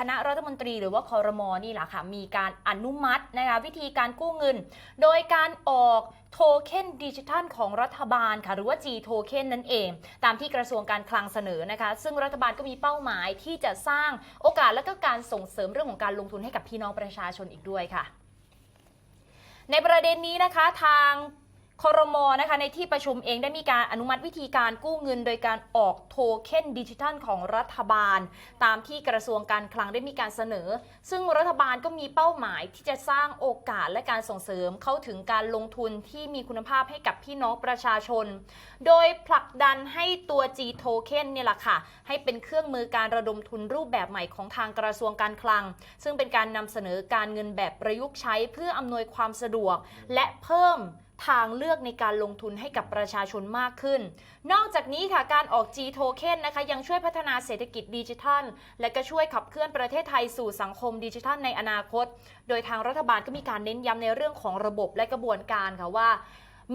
คณะรัฐมนตรีหรือว่าคอรมอนี่แหละค่ะ มีการอนุมัตินะคะวิธีการกู้เงิน โดยการออกโทเค็นดิจิทัลของรัฐบาลค่ะหรือว่า G โทเค็นนั่นเอง ตามที่กระทรวงการคลังเสนอนะคะ ซึ่งรัฐบาลก็มีเป้าหมายที่จะสร้างโอกาสและก็การส่งเสริมเรื่องของการลงทุนให้กับพี่น้องประชาชนอีกด้วยค่ะในประเด็นนี้นะคะทาง ครมอนะคะในที่ประชุมเองได้มีการอนุมัติวิธีการกู้เงิน โดยการออกโทเค็นดิจิทัลของรัฐบาล ตามที่กระทรวงการคลังได้มีการเสนอ ซึ่งรัฐบาลก็มีเป้าหมายที่จะสร้างโอกาสและการส่งเสริมเข้าถึงการลงทุนที่มีคุณภาพให้กับพี่น้องประชาชน โดยผลักดันให้ตัว G Token เนี่ยแหละค่ะ ให้เป็นเครื่องมือการระดมทุนรูปแบบใหม่ของทางกระทรวงการคลัง ซึ่งเป็นการนำเสนอการเงินแบบประยุกต์ใช้เพื่ออำนวยความสะดวกและเพิ่ม ทางเลือกในการลงทุนให้กับประชาชนมากขึ้น นอกจากนี้ค่ะการออก G Token นะคะยังช่วยพัฒนาเศรษฐกิจดิจิทัล และก็ช่วยขับเคลื่อนประเทศไทยสู่สังคมดิจิทัลในอนาคต โดยทางรัฐบาลก็มีการเน้นย้ำในเรื่องของระบบและกระบวนการค่ะว่า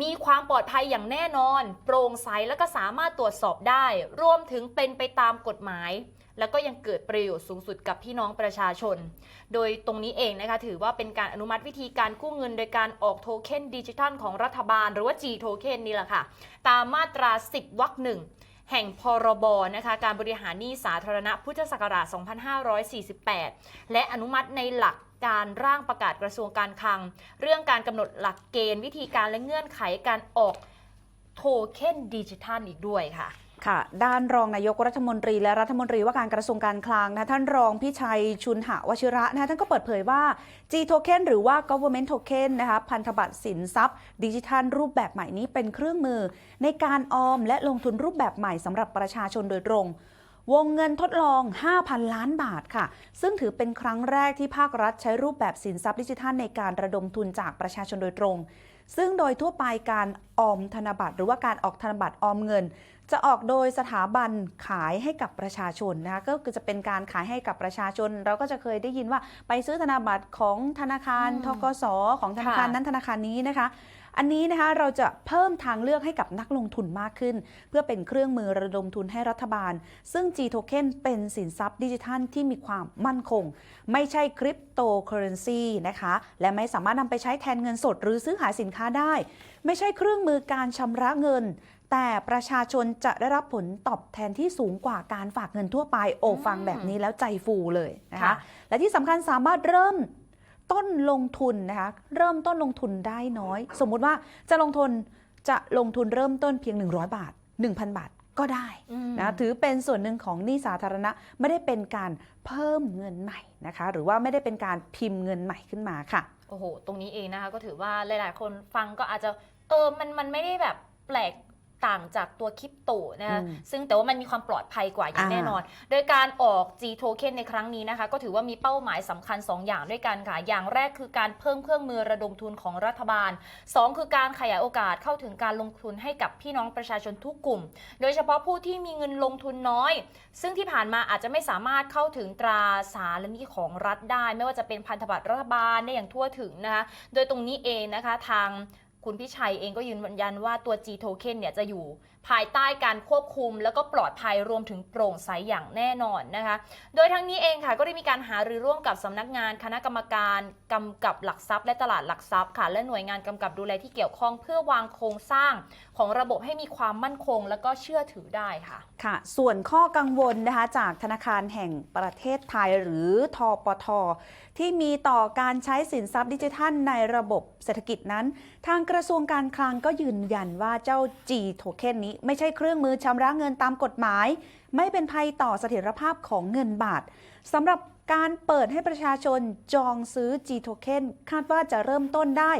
มีความปลอดภัยอย่างแน่นอน โปร่งใสและก็สามารถตรวจสอบได้ รวมถึงเป็นไปตามกฎหมาย แล้วก็ยังเกิดประโยชน์สูงสุดกับพี่น้องประชาชน โดยตรงนี้เองนะคะถือว่าเป็นการอนุมัติวิธีการกู้เงิน โดยการออกโทเค็นดิจิทัลของรัฐบาล หรือว่า G โทเค็นนี่แหละค่ะ ตามมาตรา 10วรรคหนึ่งแห่งพรบนะคะการบริหารหนี้สาธารณะพุทธศักราช 2548 และอนุมัติในหลัก การร่างประกาศกระทรวงการคลัง เรื่องการกำหนดหลักเกณฑ์ วิธีการและเงื่อนไขการออกโทเค็นดิจิทัลอีกด้วยค่ะค่ะด้านรองนายกรัฐมนตรีและรัฐมนตรีว่าการกระทรวงการคลังนะท่านรองพิชัยชุนหวชิระนะท่านก็เปิดเผยว่า G Token หรือว่า Government Token นะคะพันธบัตรสินทรัพย์ ดิจิทัลรูปแบบใหม่นี้เป็นเครื่องมือ ในการออมและลงทุนรูปแบบใหม่สำหรับประชาชนโดยตรง วงเงินทดลอง 5,000 ล้านบาทค่ะ ซึ่งถือเป็นครั้งแรกที่ภาครัฐใช้รูปแบบสินทรัพย์ดิจิทัลในการระดมทุนจากประชาชนโดยตรง ซึ่งโดยทั่วไปการออมธนบัตร หรือว่าการออกธนบัตรออมเงิน จะออกโดยสถาบันขายให้กับประชาชนนะคะก็คือจะเป็นการขายให้กับประชาชน เราก็จะเคยได้ยินว่าไปซื้อธนบัตรของธนาคารอืมทกสของธนาคารค่ะนั้นธนาคารนี้นะคะ อันนี้นะคะเราจะเพิ่มทางเลือกให้กับนักลงทุนมากขึ้น เพื่อเป็นเครื่องมือระดมทุนให้รัฐบาล ซึ่ง G Token เป็นสินทรัพย์ดิจิทัลที่มีความมั่นคง ไม่ใช่คริปโตเคอเรนซีนะคะและไม่สามารถนำไปใช้แทนเงินสด หรือซื้อขายสินค้าได้ ไม่ใช่เครื่องมือการชำระเงินแต่ประชาชนจะได้รับผลตอบแทนที่สูงกว่าการฝากเงินทั่วไป โอ้อืมฟังแบบนี้แล้วใจฟูเลยนะคะค่ะและที่สำคัญสามารถเริ่ม ต้นลงทุนนะคะเริ่มต้นลงทุนได้น้อย สมมุติว่าจะลงทุนจะลงทุนเริ่มต้นเพียง 100 บาท 1,000 บาทก็ได้อืมนะถือเป็นส่วนหนึ่งของหนี้สาธารณะไม่ได้เป็นการเพิ่มเงินใหม่นะคะ หรือว่าไม่ได้เป็นการพิมพ์เงินใหม่ขึ้นมาค่ะโอ้โห ตรงนี้เองนะคะ ก็ถือว่าหลาย ๆ คนฟังก็อาจจะเออมันมันไม่ได้แบบแปลก ต่างจากตัวคริปโตนะคะอืมซึ่งแต่ว่ามันมีความปลอดภัยกว่าอย่างอ่าแน่นอน โดยการออก G Token ในครั้งนี้นะคะ ก็ถือว่ามีเป้าหมายสำคัญ 2 อย่างด้วยกันค่ะ อย่างแรกคือการเพิ่มเครื่องมือระดมทุนของรัฐบาล 2 คือการขยายโอกาสเข้าถึงการลงทุนให้กับพี่น้องประชาชนทุกกลุ่ม โดยเฉพาะผู้ที่มีเงินลงทุนน้อย ซึ่งที่ผ่านมาอาจจะไม่สามารถเข้าถึงตราสารหนี้ของรัฐได้ ไม่ว่าจะเป็นพันธบัตรรัฐบาลได้อย่างทั่วถึงนะคะ โดยตรงนี้เองนะคะทาง คุณพิชัยเองก็ยืนยันว่าตัว G Token เนี่ยจะอยู่ภายใต้การควบคุม แล้วก็ปลอดภัยรวมถึงโปร่งใสอย่างแน่นอนนะคะ โดยทั้งนี้เองค่ะก็ได้มีการหารือร่วมกับสำนักงานคณะกรรมการกำกับหลักทรัพย์ และตลาดหลักทรัพย์ค่ะและหน่วยงานกำกับดูแลที่เกี่ยวข้องเพื่อวางโครงสร้างของระบบให้มีความมั่นคง และก็เชื่อถือได้ค่ะค่ะ ส่วนข้อกังวลนะคะจากธนาคารแห่งประเทศไทยหรือทปทที่มีต่อการใช้สินทรัพย์ดิจิทัลในระบบเศรษฐกิจนั้นทางกระทรวงการคลังก็ยืนยันว่าเจ้า G Token นี้ไม่ใช่เครื่องมือชำระเงินตามกฎหมาย ไม่เป็นภัยต่อเสถียรภาพของเงินบาทสำหรับการเปิดให้ประชาชนจองซื้อ G Token คาดว่าจะเริ่มต้นได้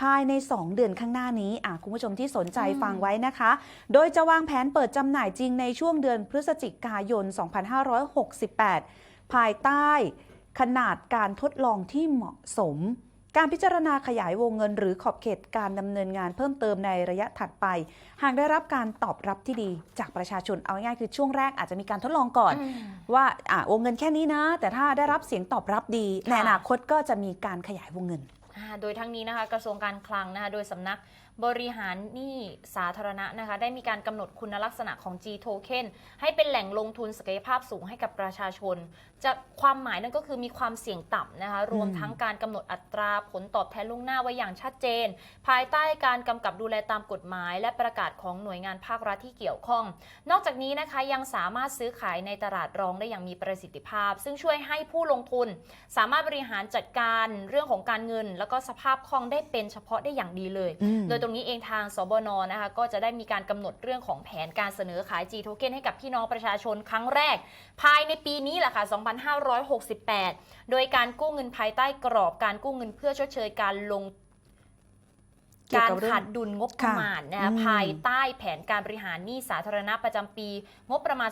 ภายใน 2 เดือนข้างหน้านี้คุณผู้ชมที่สนใจฟังไว้นะคะ โดยจะวางแผนเปิดจำหน่ายจริงในช่วงเดือนพฤศจิกายน 2568 ภายใต้ขนาดการทดลองที่เหมาะสม การพิจารณาขยายวงเงิน หรือขอบเขตการดำเนินงานเพิ่มเติมในระยะถัดไป หากได้รับการตอบรับที่ดีจากประชาชนเอาง่ายๆคือช่วงแรกอาจจะมีการทดลองก่อน ว่าอะวงเงินแค่นี้นะ แต่ถ้าได้รับเสียงตอบรับดีในค่ะอนาคตก็จะมีการขยายวงเงินอ่า โดยทั้งนี้นะคะกระทรวงการคลังนะคะโดยสำนักบริหารหนี้สาธารณะนะคะได้มีการกำหนดคุณลักษณะของ G Token ให้เป็นแหล่งลงทุนศักยภาพสูงให้กับประชาชน จะความหมายนั่นก็คือมีความเสี่ยงต่ำนะคะรวมทั้งการกำหนดอัตราผลตอบแทนล่วงหน้าไว้อย่างชัดเจน ภายใต้การกำกับดูแลตามกฎหมาย และประกาศของหน่วยงานภาครัฐที่เกี่ยวข้อง นอกจากนี้นะคะยังสามารถซื้อขายในตลาดรองได้อย่างมีประสิทธิภาพ ซึ่งช่วยให้ผู้ลงทุน สามารถบริหารจัดการเรื่องของการเงินแล้วก็สภาพคล่องได้เป็นเฉพาะได้อย่างดีเลยอืมโดยตรงนี้เองทางสบนนะคะก็จะได้มีการกำหนดเรื่องของแผนการเสนอขาย G Token ให้กับพี่น้องประชาชนครั้งแรก ภายในปีนี้แหละค่ะ 2568 โดยการกู้เงินภายใต้กรอบการกู้เงินเพื่อชดเชยการลงเกี่ยวการกับเรื่องขาดดุลงบประมาณนะคะอืมภายใต้แผนการบริหารหนี้สาธารณะประจำปี งบประมาณ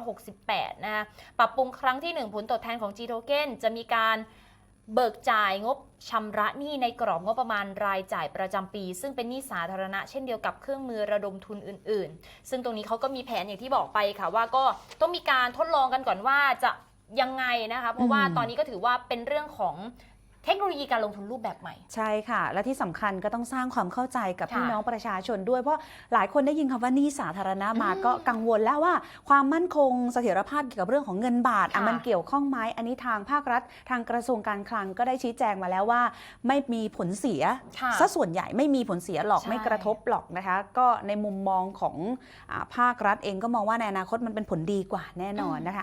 2568 นะคะปรับปรุงครั้งที่ 1 ผลตอบแทนของ G Token จะมีการ เบิกจ่ายงบชำระหนี้ในกรอบงบประมาณรายจ่ายประจำปี ซึ่งเป็นหนี้สาธารณะเช่นเดียวกับเครื่องมือระดมทุนอื่น ๆ ซึ่งตรงนี้เขาก็มีแผนอย่างที่บอกไปค่ะว่าก็ต้องมีการทดลองกันก่อนว่าจะยังไงนะคะ เพราะว่าตอนนี้ก็ถือว่าเป็นเรื่องของ เทคโนโลยีการลงทุนรูปแบบใหม่ ใช่ค่ะ และที่สำคัญก็ต้องสร้างความเข้าใจกับค่ะพี่น้องประชาชนด้วย เพราะหลายคนได้ยินคำว่าหนี้สาธารณะมาอืมก็กังวลแล้วว่าความมั่นคงเสถียรภาพเกี่ยวกับเรื่องของเงินบาทอะค่ะมันเกี่ยวข้องไหมอันนี้ทางภาครัฐ ทางกระทรวงการคลังก็ได้ชี้แจงมาแล้วว่า ไม่มีผลเสียค่ะซะส่วนใหญ่ไม่มีผลเสียหรอกใช่ไม่กระทบหรอกนะคะ ก็ในมุมมองของอาภาครัฐเองก็มองว่าในอนาคตมันเป็นผลดีกว่าแน่นอนนะคะ